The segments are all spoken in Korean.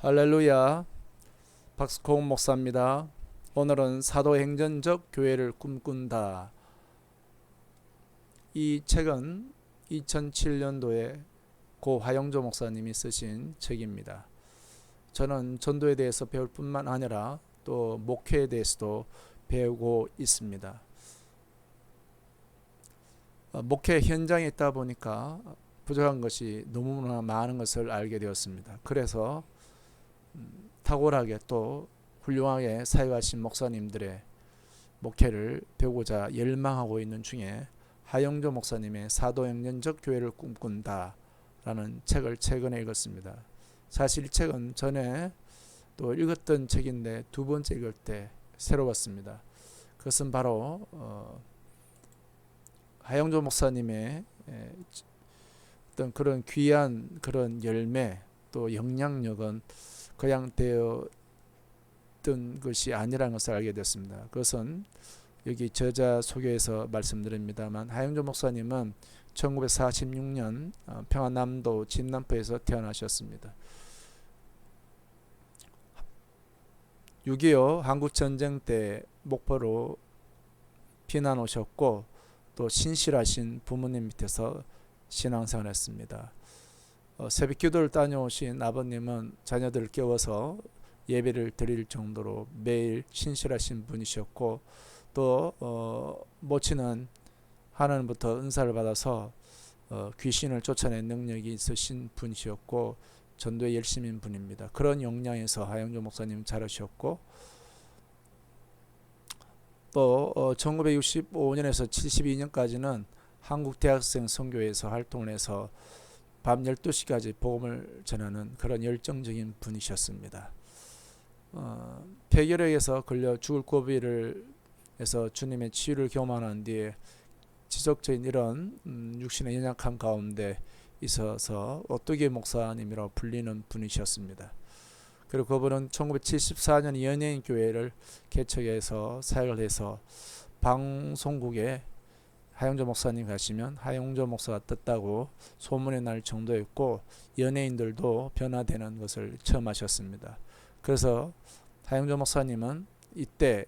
할렐루야. 박스콩 목사입니다. 오늘은 사도행전적 교회를 꿈꾼다. 이 책은 2007년도에 고 화영조 목사님이 쓰신 책입니다. 저는 전도에 대해서 배울 뿐만 아니라 또 목회에 대해서도 배우고 있습니다. 어, 목회 현장에 있다 보니까 부족한 것이 너무나 많은 것을 알게 되었습니다. 그래서 음, 탁월하게 또 훌륭하게 사역하신 목사님들의 목회를 배우고자 열망하고 있는 중에 하영조 목사님의 사도행전적 교회를 꿈꾼다라는 책을 최근에 읽었습니다. 사실 이 책은 전에 또 읽었던 책인데 두 번째 읽을 때 새로웠습니다. 그것은 바로 어, 하영조 목사님의 에, 어떤 그런 귀한 그런 열매 또 영향력은 그냥 되었던 것이 아니라는 것을 알게 됐습니다. 그것은 여기 저자 소개에서 말씀드립니다만 하영조 목사님은 1946년 어, 평안남도 진남포에서 태어나셨습니다. 6.25 한국전쟁 때 목포로 피난 오셨고 또 신실하신 부모님 밑에서 신앙생활 했습니다. 어, 새벽 기도를 다녀오신 아버님은 자녀들을 깨워서 예배를 드릴 정도로 매일 신실하신 분이셨고 또 어, 모친은 하나님부터 은사를 받아서 어, 귀신을 쫓아낸 능력이 있으신 분이셨고 전도에 열심인 분입니다. 그런 역량에서 하영조 목사님 자르셨고 또 어, 1965년에서 72년까지는 한국 대학생 선교회에서 활동을 해서 밤 12시까지 복음을 전하는 그런 열정적인 분이셨습니다. 어, 폐결핵에서 걸려 죽을 고비를 해서 주님의 치유를 경험한 뒤에 지속적인 이런 음, 육신의 연약함 가운데 있어서 오뚜기 목사님이라고 불리는 분이셨습니다. 그리고 그분은 1974년 연예인 교회를 개척해서 사역을 해서 방송국에 하영조 목사님 가시면 하영조 목사가 떴다고 소문이 날 정도였고 연예인들도 변화되는 것을 처음 하셨습니다. 그래서 하영조 목사님은 이때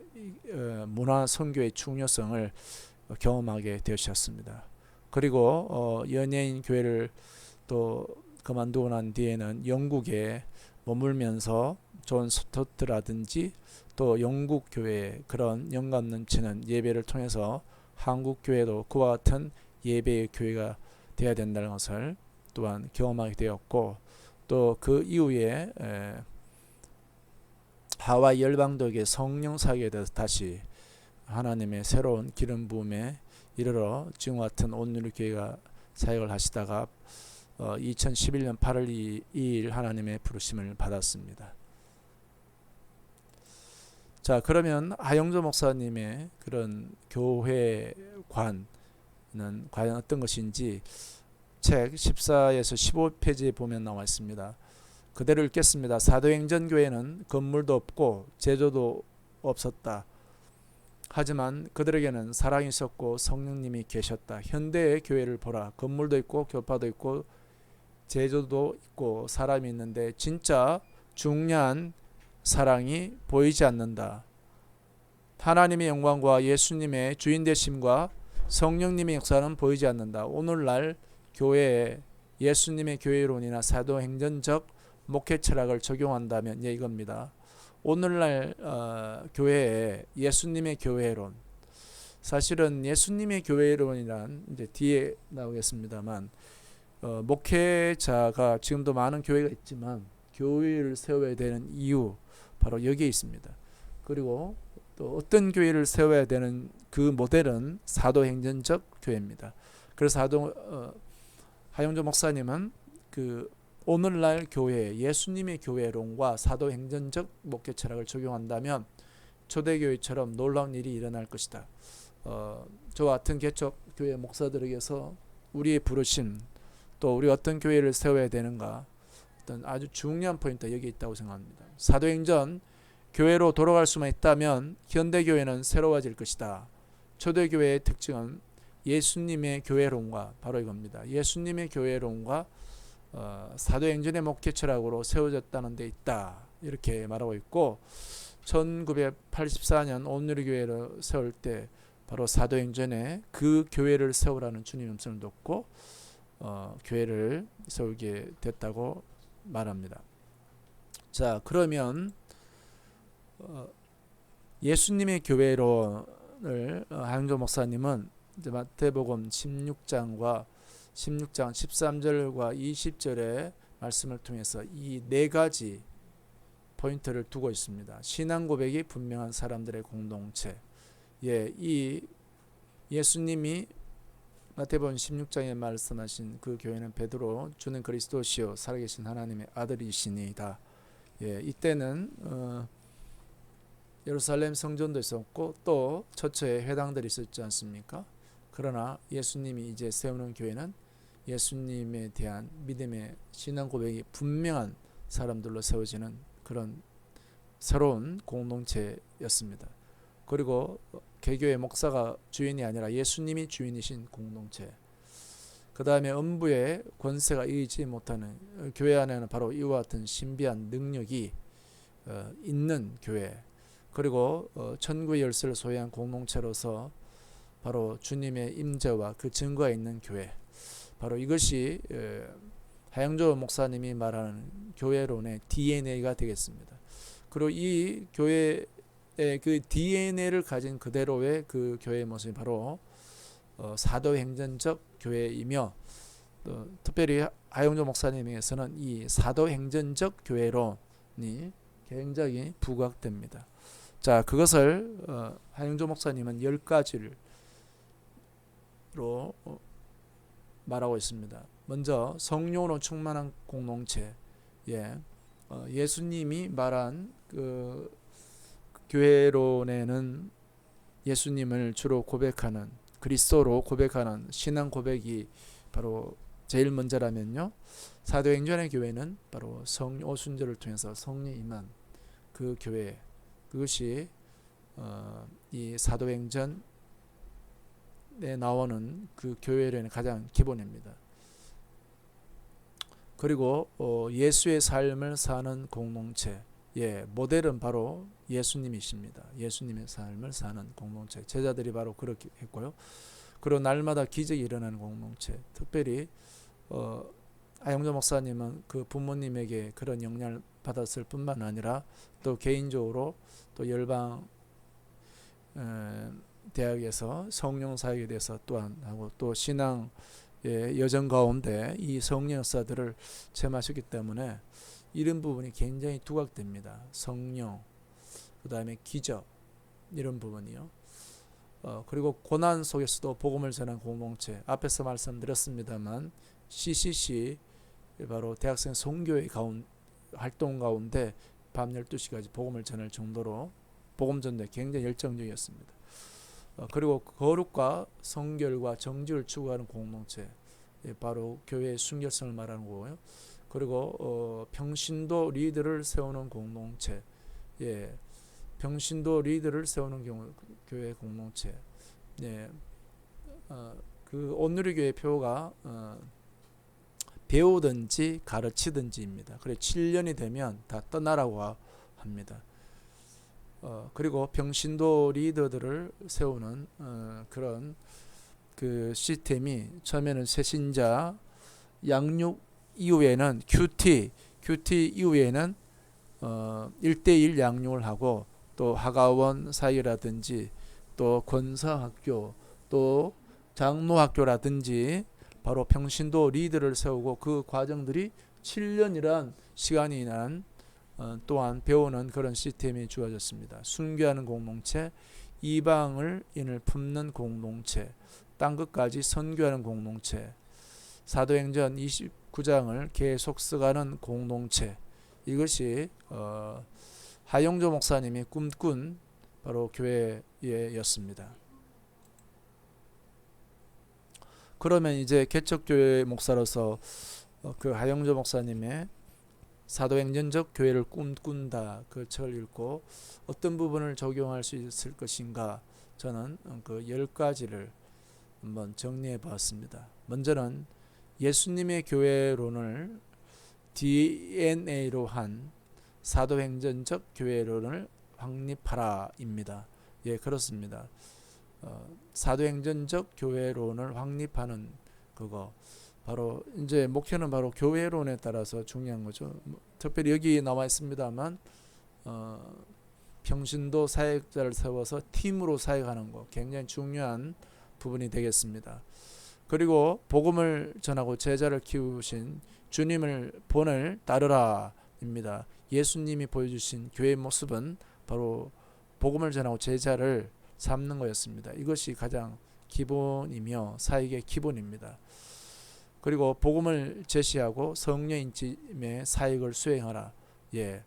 어, 문화 선교의 중요성을 경험하게 되셨습니다. 그리고 어, 연예인 교회를 또 그만두고 난 뒤에는 영국에 머물면서 존 스토트라든지 또 영국 교회 그런 영감 넘치는 예배를 통해서 한국 교회도 그와 같은 예배의 교회가 되어야 된다는 것을 또한 경험하게 되었고 또 그 이후에 에, 하와 열방덕의 성령 사역에 대해서 다시 하나님의 새로운 기름 부음에 이르러 지금 같은 온누리 교회가 사역을 하시다가 어, 2011년 8월 2일 하나님의 부르심을 받았습니다. 자 그러면 하영조 목사님의 그런 교회관은 과연 어떤 것인지 책 14에서 15페이지에 보면 나와 있습니다. 그대로 읽겠습니다. 사도행전 교회는 건물도 없고 제조도 없었다. 하지만 그들에게는 사랑이 있었고 성령님이 계셨다. 현대의 교회를 보라. 건물도 있고 교파도 있고 제조도 있고 사람이 있는데 진짜 중요한 사랑이 보이지 않는다. 하나님의 영광과 예수님의 주인 되심과 성령님의 역사는 보이지 않는다. 오늘날 교회에 예수님의 교회론이나 사도행전적 목회 철학을 적용한다면 예 이겁니다. 오늘날 어, 교회에 예수님의 교회론 사실은 예수님의 교회론이란 이제 뒤에 나오겠습니다만 어, 목회자가 지금도 많은 교회가 있지만 교회를 세워야 되는 이유 바로 여기에 있습니다. 그리고 또 어떤 교회를 세워야 되는 그 모델은 사도행전적 교회입니다. 그래서 사도 어, 하영조 목사님은 그 오늘날 교회 예수님의 교회론과 사도행전적 목회 철학을 적용한다면 초대교회처럼 놀라운 일이 일어날 것이다. 어, 저와 같은 개척 교회 목사들에게서 우리의 부르심 또 우리 어떤 교회를 세워야 되는가 어떤 아주 중요한 포인트 여기 있다고 생각합니다. 사도행전 교회로 돌아갈 수만 있다면 현대 교회는 새로워질 것이다. 초대 교회의 특징은 예수님의 교회론과 바로 이겁니다. 예수님의 교회론과 어, 사도행전의 목회 철학으로 세워졌다는 데 있다 이렇게 말하고 있고 1984년 온누리 교회를 세울 때 바로 사도행전에 그 교회를 세우라는 주님 음성을 듣고 어, 교회를 세우게 됐다고 말합니다. 자 그러면 어, 예수님의 교회론을 어, 하영조 목사님은 이제 마태복음 16장과 16장 13절과 20절의 말씀을 통해서 이 네 가지 포인트를 두고 있습니다. 신앙 고백이 분명한 사람들의 공동체. 예, 이 예수님이 마태복음 16장에 말씀하신 그 교회는 베드로 주는 그리스도시요 살아계신 하나님의 아들이시니이다. 예, 이때는 어, 예루살렘 성전도 있었고 또 처처에 회당들이 있었지 않습니까? 그러나 예수님이 이제 세우는 교회는 예수님에 대한 믿음의 신앙 고백이 분명한 사람들로 세워지는 그런 새로운 공동체였습니다. 그리고 개교의 목사가 주인이 아니라 예수님이 주인이신 공동체. 그 다음에 음부의 권세가 이기지 못하는 교회 안에는 바로 이와 같은 신비한 능력이 어, 있는 교회. 그리고 어, 천국의 열쇠를 소유한 공동체로서 바로 주님의 임재와 그 증거가 있는 교회. 바로 이것이 하영조 목사님이 말하는 교회론의 DNA가 되겠습니다. 그리고 이 교회의 그 DNA를 가진 그대로의 그 교회의 모습이 바로 어, 사도행전적 교회이며 또 특별히 하영조 목사님에게서는 이 사도행전적 교회론이 굉장히 부각됩니다. 자, 그것을 어, 하영조 목사님은 열 가지로 어, 말하고 있습니다. 먼저 성령으로 충만한 공동체. 예. 어, 예수님이 말한 그 교회론에는 예수님을 주로 고백하는 그리스도로 고백하는 신앙 고백이 바로 제일 먼저라면요. 사도행전의 교회는 바로 성 오순절을 통해서 성령 임한 그 교회 그것이 어, 이 사도행전에 나오는 그 교회론의 가장 기본입니다. 그리고 어, 예수의 삶을 사는 공동체 예, 모델은 바로 예수님이십니다. 예수님의 삶을 사는 공동체. 제자들이 바로 그렇게 했고요. 그리고 날마다 기적이 일어나는 공동체. 특별히 어, 아영조 목사님은 그 부모님에게 그런 영향을 받았을 뿐만 아니라 또 개인적으로 또 열방 에, 대학에서 성령 사역에 대해서 또한 하고 또 신앙 예, 여정 가운데 이 성령 역사들을 체험하셨기 때문에 이런 부분이 굉장히 두각됩니다. 성령, 그 다음에 기적 이런 부분이요. 어, 그리고 고난 속에서도 복음을 전한 공동체 앞에서 말씀드렸습니다만 CCC 바로 대학생 송교회 가운 활동 가운데 밤 12시까지 복음을 전할 정도로 복음 전도에 굉장히 열정적이었습니다. 어, 그리고 거룩과 성결과 정직을 추구하는 공동체 예, 바로 교회의 순결성을 말하는 거고요. 그리고 어, 평신도 리드를 세우는 공동체, 예, 평신도 리드를 세우는 경우 교회 공동체, 예, 어, 그 온누리 교회 표가 어, 배우든지 가르치든지입니다. 그래 7년이 되면 다 떠나라고 합니다. 어, 그리고 병신도 리더들을 세우는 어, 그런 그 시스템이 처음에는 새신자 양육 이후에는 QT, QT 이후에는 어 1대1 양육을 하고 또 하가원 사이라든지 또 권사학교 또 장로학교라든지 바로 평신도 리드를 세우고 그 과정들이 7년이란 시간이 난 어, 또한 배우는 그런 시스템이 주어졌습니다. 순교하는 공동체, 이방을 인을 품는 공동체, 땅 끝까지 선교하는 공동체, 사도행전 29장을 계속 써가는 공동체 이것이 어, 하영조 목사님이 꿈꾼 바로 교회였습니다. 그러면 이제 개척교회 목사로서 어, 그 하영조 목사님의 사도행전적 교회를 꿈꾼다 그 책을 읽고 어떤 부분을 적용할 수 있을 것인가 저는 그 열 가지를 한번 정리해 봤습니다. 먼저는 예수님의 교회론을 DNA로 한 사도행전적 교회론을 확립하라입니다. 예, 그렇습니다. 어, 사도행전적 교회론을 확립하는 그거 바로 이제 목표는 바로 교회론에 따라서 중요한 거죠. 뭐, 특별히 여기 나와 있습니다만 어, 평신도 사역자를 세워서 팀으로 사역하는 거 굉장히 중요한 부분이 되겠습니다. 그리고 복음을 전하고 제자를 키우신 주님을 본을 따르라입니다. 예수님이 보여주신 교회의 모습은 바로 복음을 전하고 제자를 삼는 거였습니다. 이것이 가장 기본이며 사역의 기본입니다. 그리고 복음을 제시하고 성령 인침의 사역을 수행하라. 예.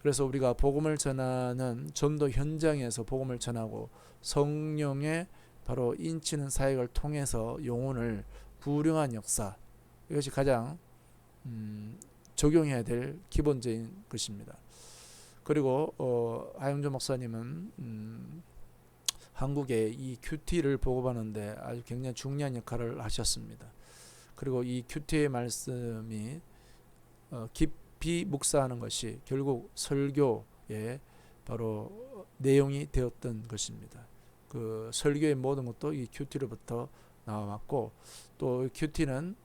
그래서 우리가 복음을 전하는 전도 현장에서 복음을 전하고 성령의 바로 인치는 사역을 통해서 영혼을 부령한 역사 이것이 가장 음, 적용해야 될 기본적인 것입니다. 그리고 어, 하영조 목사님은 음, 한국에 이 큐티를 보급하는데 아주 굉장히 중요한 역할을 하셨습니다. 그리고 이 큐티의 말씀이 어, 깊이 묵사하는 것이 결국 설교의 바로 내용이 되었던 것입니다. 그 설교의 모든 것도 이 큐티로부터 나왔고 또 큐티는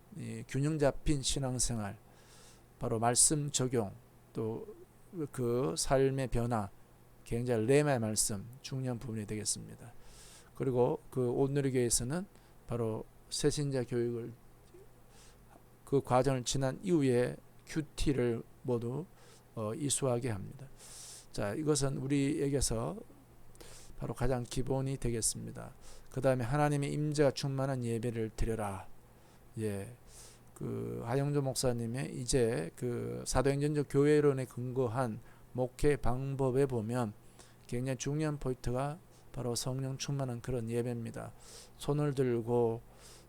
균형 잡힌 신앙생활 바로 말씀 적용 또 그 삶의 변화 굉장히 레마의 말씀 중요한 부분이 되겠습니다. 그리고 그 온누리교에서는 바로 새신자 교육을 그 과정을 지난 이후에 큐티를 모두 어, 이수하게 합니다. 자, 이것은 우리에게서 바로 가장 기본이 되겠습니다. 그 다음에 하나님의 임재가 충만한 예배를 드려라. 예. 그 하영조 목사님의 이제 그 사도행전적 교회론에 근거한 목회 방법에 보면 굉장히 중요한 포인트가 바로 성령 충만한 그런 예배입니다. 손을 들고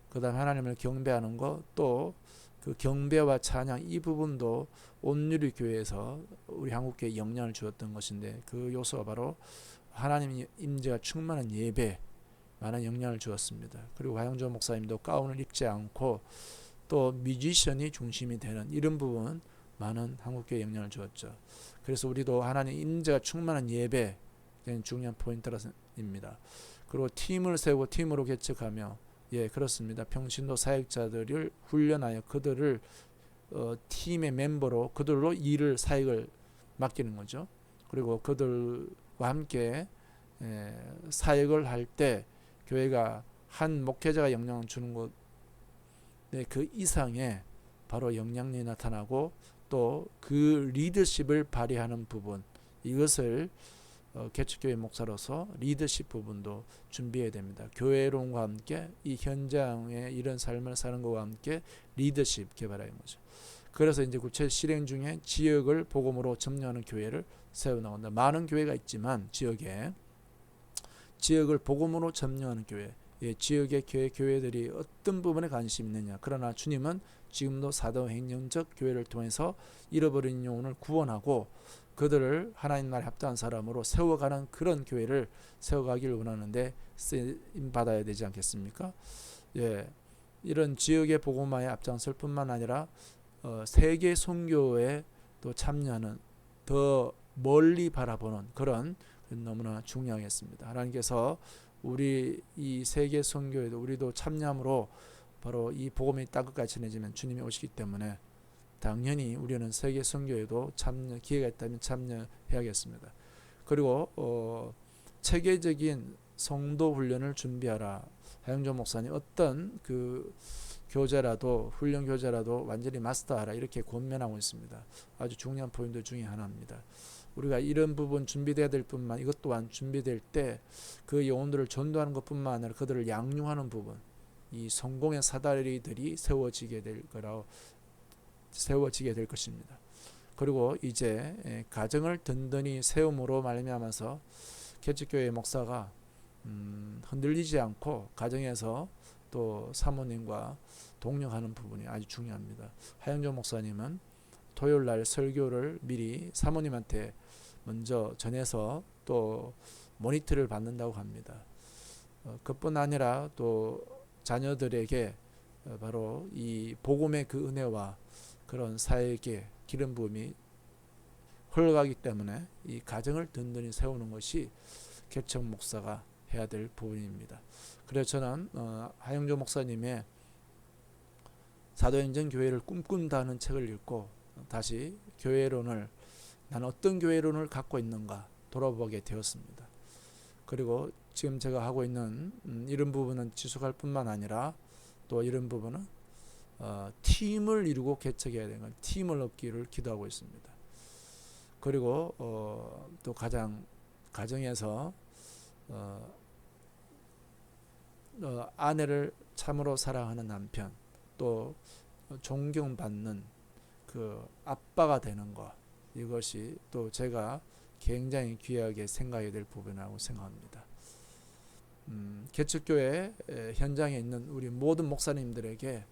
그다음 하나님을 경배하는 것 또 그 경배와 찬양 이 부분도 온누리 교회에서 우리 한국교회 영향을 주었던 것인데 그 요소가 바로 하나님 임재가 충만한 예배 많은 영향을 주었습니다. 그리고 화영조 목사님도 가운을 입지 않고 또 뮤지션이 중심이 되는 이런 부분 많은 한국교회 영향을 주었죠. 그래서 우리도 하나님 임재가 충만한 예배 중요한 포인트입니다. 그리고 팀을 세우고 팀으로 개척하며 예 그렇습니다. 평신도 사역자들을 훈련하여 그들을 어, 팀의 멤버로 그들로 일을 사역을 맡기는 거죠. 그리고 그들 과 함께 사역을 할 때 교회가 한 목회자가 영향을 주는 것, 네, 그 이상의 바로 영향력이 나타나고 또 그 리더십을 발휘하는 부분 이것을 어, 개척교회 목사로서 리더십 부분도 준비해야 됩니다. 교회론과 함께 이 현장에 이런 삶을 사는 것과 함께 리더십 개발하는 거죠. 그래서 이제 구체 실행 중에 지역을 복음으로 점령하는 교회를 세워 나온다. 많은 교회가 있지만 지역에 지역을 복음으로 점령하는 교회, 예, 지역의 교회 교회들이 어떤 부분에 관심 있느냐. 그러나 주님은 지금도 사도 행정적 교회를 통해서 잃어버린 영혼을 구원하고 그들을 하나님 나라에 합당한 사람으로 세워가는 그런 교회를 세워가기를 원하는데 쓰임 받아야 되지 않겠습니까? 예, 이런 지역의 복음화에 앞장설 뿐만 아니라 어, 세계 선교에 또 참여하는 더 멀리 바라보는 그런 너무나 중요하겠습니다. 하나님께서 우리 이 세계 선교에도 우리도 참여함으로 바로 이 복음이 땅끝까지 전해지면 주님이 오시기 때문에 당연히 우리는 세계 선교에도 참여 기회가 있다면 참여해야겠습니다. 그리고 어, 체계적인 성도 훈련을 준비하라. 하영조 목사님 어떤 그 교재라도 훈련 교재라도 완전히 마스터하라 이렇게 권면하고 있습니다. 아주 중요한 포인트 중에 하나입니다. 우리가 이런 부분 준비돼야 될 뿐만 이것 또한 준비될 때 그 영혼들을 전도하는 것뿐만 아니라 그들을 양육하는 부분 이 성공의 사다리들이 세워지게 될 거라고 세워지게 될 것입니다. 그리고 이제 가정을 든든히 세움으로 말미암아서 개척교회 목사가 음, 흔들리지 않고 가정에서 또 사모님과 동력하는 부분이 아주 중요합니다. 하영조 목사님은 토요일 날 설교를 미리 사모님한테 먼저 전해서 또 모니터를 받는다고 합니다. 어, 그뿐 아니라 또 자녀들에게 어, 바로 이 복음의 그 은혜와 그런 사역의 기름 부음이 흘러가기 때문에 이 가정을 든든히 세우는 것이 개척 목사가 해야 될 부분입니다. 그래서 저는 어, 하영조 목사님의 사도행전 교회를 꿈꾼다는 책을 읽고 다시 교회론을 나는 어떤 교회론을 갖고 있는가 돌아보게 되었습니다. 그리고 지금 제가 하고 있는 음, 이런 부분은 지속할 뿐만 아니라 또 이런 부분은 어, 팀을 이루고 개척해야 되는 건 팀을 얻기를 기도하고 있습니다. 그리고 어, 또 가장 가정에서 어, 어, 아내를 참으로 사랑하는 남편 또 존경받는 그 아빠가 되는 것 이것이 또 제가 굉장히 귀하게 생각해야 될 부분이라고 생각합니다. 음, 개척교회 에, 현장에 있는 우리 모든 목사님들에게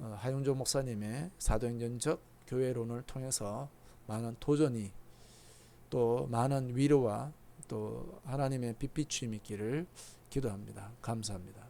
어, 하용조 목사님의 사도행전적 교회론을 통해서 많은 도전이 또 많은 위로와 또 하나님의 빛비춤이 있기를 기도합니다. 감사합니다.